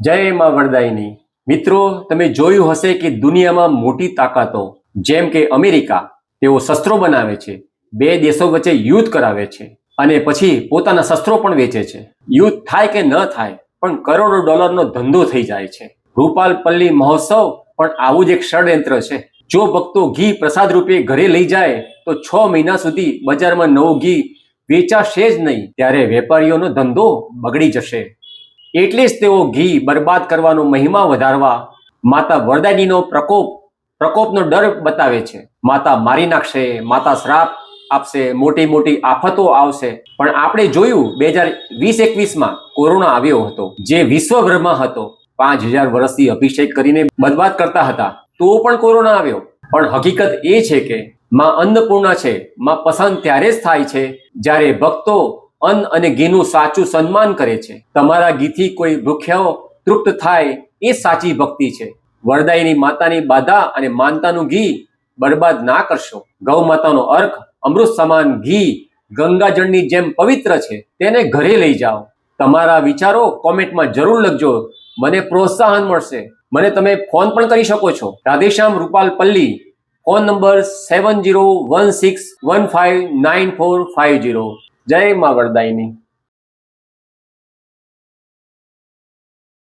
જય માં વરદાયની. મિત્રો, તમે જોયું હશે કે દુનિયામાં મોટી તાકાતો, જેમ કે અમેરિકા, તેઓ શસ્ત્રો બનાવે છે, બે દેશો વચ્ચે યુદ્ધ કરાવે છે અને પછી પોતાના શસ્ત્રો પણ વેચે છે. યુદ્ધ થાય કે ન થાય, પણ કરોડો ડોલરનો ધંધો થઈ જાય છે. રૂપાલ પલ્લી મહોત્સવ પણ આવું જ એક ષડયંત્ર છે. જો ભક્તો ઘી પ્રસાદ રૂપે ઘરે લઈ જાય, તો છ મહિના સુધી બજારમાં નવું ઘી વેચાશે જ નહીં. ત્યારે વેપારીઓનો ધંધો બગડી જશે. એટલે જ તેઓ ઘી બરબાદ કરવાનો મહિમા વધારવા માતા વરદાનીનો પ્રકોપ, પ્રકોપનો ડર બતાવે છે. માતા મારી નાખશે, માતા શ્રાપ આપશે, મોટી મોટી આફતો આવશે. પણ આપણે જોયું બે હજાર વીસ એકવીસમાં કોરોના આવ્યો હતો, જે વિશ્વભરમાં હતો. પાંચ હજાર વર્ષથી અભિષેક કરીને બરબાદ કરતા હતા. તો પણ કોરોના આવ્યો. પણ હકીકત એ છે કે માં અન્નપૂર્ણા છે. માં પસંદ ત્યારે જ થાય છે, જ્યારે ભક્તો અન્ન અને ઘીનું સાચું સન્માન કરે છે. તમારા ઘીથી કોઈ ભૂખ્યાઓ તૃપ્ત થાય એ સાચી ભક્તિ છે. વરદાયની માતાની બાધા અને માનતાનું ઘી બરબાદ ના કરશો. ગૌ માતાનો અર્ક અમૃત સમાન ઘી ગંગાજળની જેમ પવિત્ર છે તેને ઘરે લઈ જાઓ. તમારા વિચારો કોમેન્ટમાં જરૂર લખજો. મને પ્રોત્સાહન મળશે. મને તમે ફોન પણ કરી શકો છો. Radheshyam Rupal Palli, phone number seven zero one six one five nine four five zero જય મા વરદાયની.